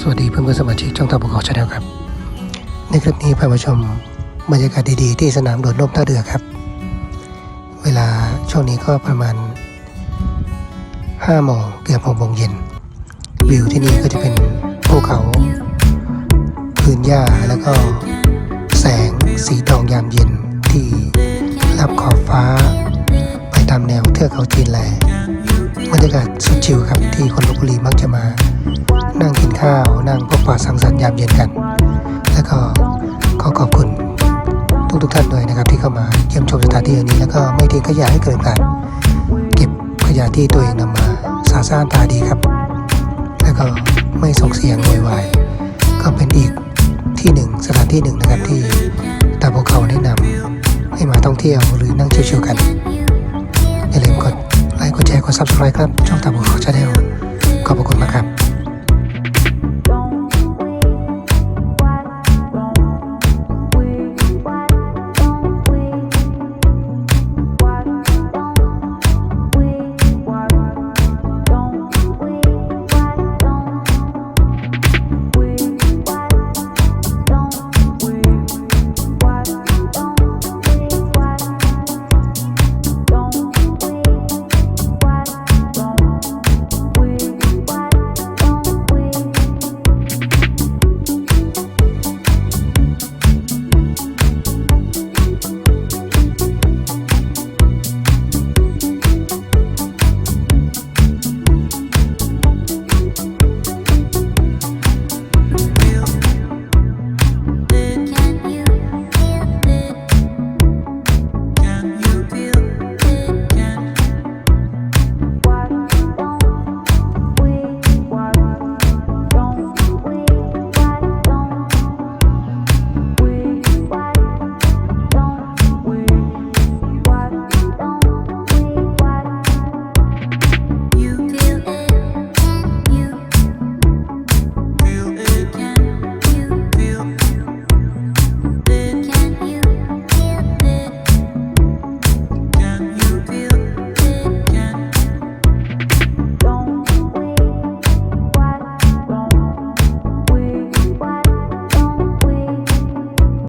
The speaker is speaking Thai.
สวัสดีเพื่อนเพื่อนสมาชิกช่องตาบุกอชาแนลครับ ในคลิปนี้พามาชมบรรยากาศดีๆ ที่สนามโดดร่มท่าเรือครับ เวลาช่วงนี้ก็ประมาณ5โมงเกือบ6โมงเย็น วิวที่นี่ก็จะเป็นภูเขา พื้นหญ้าแล้วก็แสงสีทองยามเย็นที่รับขอบฟ้า ไปตามแนวเทือกเขาจีนแล บรรยากาศสุดชิลครับที่คนลบบุรีมักจะมา นั่งกินข้าว นั่งพบปะสังสรรค์ยามเย็นกัน แล้วก็ขอขอบคุณทุกทุกๆท่านด้วยนะครับ ที่เข้ามาเยี่ยมชมสถานที่แห่งนี้แล้วก็ไม่ทิ้งขยะให้เกินการเก็บขยะที่ตัวเองนำมาสะอาดสะอ้านตาดีครับ แล้วก็ไม่ส่งเสียงโวยวายก็เป็นอีกที่หนึ่งสถานที่หนึ่งนะครับที่ตาพวกเขาแนะนำให้มาท่องเที่ยวหรือนั่งชิวๆกันอย่าลืมกด ไลค์กดแชร์กด subscribe ครับช่องตาพวกเขาชาแนลขอบพระคุณมากครับ